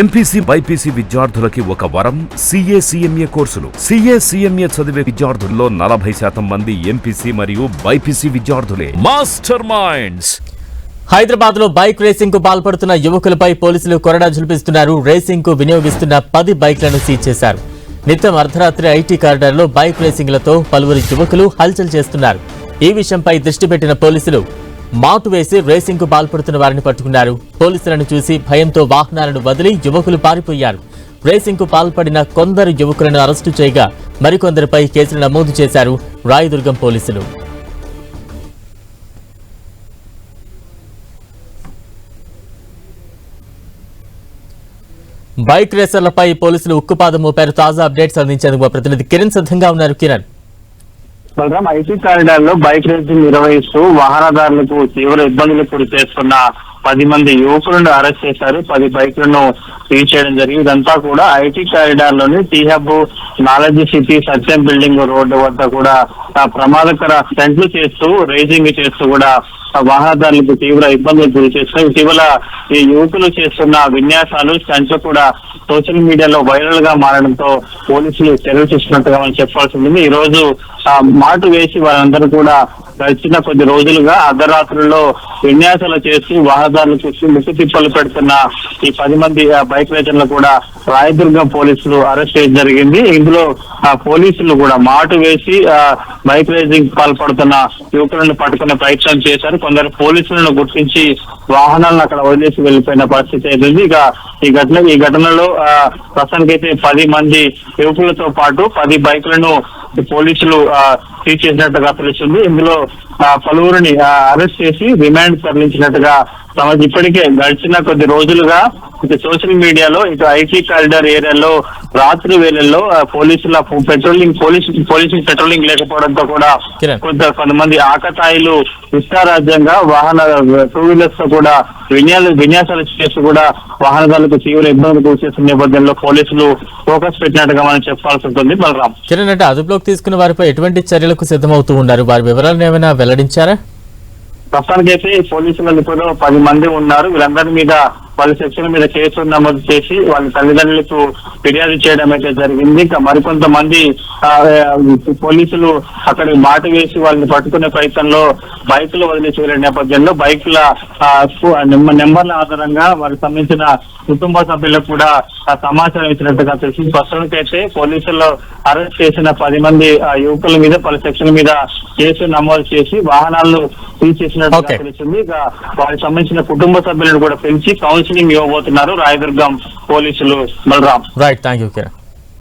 MPC BiPC విద్యార్థులకి ఒక వరం సిఏ సిఎంఏ కోర్సులు. సిఏసీఎంఏ చదివే విద్యార్థుల్లో నలభై శాతం మంది ఎంపీసీ మరియు బైపీసీ విద్యార్థులే. మాస్టర్ మైండ్స్ హైదరాబాద్లో బైక్ రేసింగ్కు పాల్పడుతున్న యువకులపై పోలీసులు కొరడా జులిపిస్తున్నారు రేసింగ్కు వినియోగిస్తున్న పది బైక్లను సీజ్ చేశారు. నిత్యం అర్ధరాత్రి ఐటీ కారిడార్లో బైక్ రేసింగ్లతో పలువురు యువకులు హల్చల్ చేస్తున్నారు. ఈ విషయంపై దృష్టి పెట్టిన పోలీసులు మాటు వేసి రేసింగ్కు పాల్పడుతున్న వారిని పట్టుకున్నారు. పోలీసులను చూసి భయంతో వాహనాలను వదిలి యువకులు పారిపోయారు. రేసింగ్కు పాల్పడిన కొందరు యువకులను అరెస్టు చేయగా మరికొందరిపై కేసులు నమోదు చేశారు రాయదుర్గం పోలీసులు. బైక్ రేసర్లపై పోలీసులు ఉక్కుపాదం మోపారు తాజా అప్డేట్స్ అందించేందుకు మా ప్రతినిధి కిరణ్ సిద్ధంగా ఉన్నారు. కిరణ్. బలరాం ఐటీ కారిడార్లో బైక్ రేసింగ్ నిర్వహిస్తూ వాహనదారులకు తీవ్ర ఇబ్బందులు గురి చేస్తున్న పది మంది యువకులను అరెస్ట్ చేశారు. పది బైక్లను సీజ్ చేయడం జరిగింది. ఇదంతా కూడా IT కారిడార్లోని T Hub Knowledge City Satyam building road వద్ద కూడా ఆ, ప్రమాదకర స్టంట్లు చేస్తూ రేసింగ్ చేస్తూ కూడా వాహనదారులకు తీవ్ర ఇబ్బందులు గురి చేస్తారు ఇటీవల ఈ యువకులు చేస్తున్న విన్యాసాలు స్టంట్లు కూడా సోషల్ మీడియాలో వైరల్గా మారడంతో పోలీసులు చర్యలు తీసుకున్నట్టుగా మనం చెప్పాల్సి ఉంది ఈ రోజు ఆ మాటు వేసి వారందరూ కూడా గడిచిన కొద్ది రోజులుగా అర్ధరాత్రుల్లో విన్యాసాలు చేసి వాహనదారులకు ముక్కు తిప్పలు పెడుతున్న ఈ పది మంది ఆ, బైక్ రైతులను కూడా రాయదుర్గం పోలీసులు అరెస్ట్ చేయడం జరిగింది. ఇందులో ఆ పోలీసులు కూడా మాటు వేసి బైక్ రైజింగ్ పాల్పడుతున్న యువకులను పట్టుకునే ప్రయత్నం చేశారు. కొందరు పోలీసులను గుర్తించి వాహనాలను అక్కడ వదిలేసి వెళ్ళిపోయిన పరిస్థితి అయితే ఇక ఈ ఘటన ఈ ఘటనలో ప్రస్తుతానికైతే పది మంది యువకులతో పాటు పది బైకులను పోలీసులు సీజ్ చేసినట్టుగా తెలుస్తుంది. ఇందులో ఆ, పలువురిని అరెస్ట్ చేసి రిమాండ్ తరలించినట్టుగా సమాజ్ ఇప్పటికే గడిచిన కొద్ది రోజులుగా ఇటు సోషల్ మీడియాలో ఇటు ఐటీ కారిడార్ ఏరియాలో రాత్రి వేళల్లో పోలీసుల పెట్రోలింగ్ పోలీసు పోలీసులు పెట్రోలింగ్ లేకపోవడంతో కూడా. కొంత కొంతమంది ఆకతాయిలు ఇష్టారాజ్యంగా వాహన టూ వీలర్స్తో కూడా విన్యాసాలు విన్యాసాలు చేస్తూ కూడా వాహనదారులకు తీవ్ర ఇబ్బందులు గురిచేస్తున్న నేపథ్యంలో పోలీసులు ఫోకస్ పెట్టినట్టుగా మనం చెప్పాల్సి ఉంటుంది. బలరాం. కిరణ్ అంటే అదుపులోకి తీసుకున్న వారిపై ఎటువంటి చర్యలకు సిద్ధమవుతూ ఉన్నారు? వారి వివరాలను ఏమైనా వెల్లడించారా? ప్రస్తుతానికైతే పోలీసులు ఇప్పుడు పది మంది ఉన్నారు. వీళ్ళందరి మీద వాళ్ళ శిక్షణ మీద కేసు నమోదు చేసి వాళ్ళ తల్లిదండ్రులకు ఫిర్యాదు చేయడం అయితే జరిగింది. ఇంకా మరికొంతమంది ఆ, పోలీసులు అక్కడ మాట వేసి వాళ్ళని పట్టుకునే ప్రయత్నంలో బైకులు వదిలేసి వెళ్ళిన నేపథ్యంలో బైకుల నెంబర్ల ఆధారంగా వారికి సంబంధించిన కుటుంబ సభ్యులకు కూడా సమాచారం ఇచ్చినట్టుగా తెలిసింది ప్రస్తుతానికైతే పోలీసులు అరెస్ట్ చేసిన పది మంది ఆ, యువకుల మీద పలు సెక్షన్ల మీద కేసు నమోదు చేసి వాహనాలను Okay. తెలిసింది ఇక వారికి సంబంధించిన కుటుంబ సభ్యులను కూడా పిలిచి కౌన్సిలింగ్ ఇవ్వబోతున్నారు రాయదుర్గం పోలీసులు బలరాం. Right thank you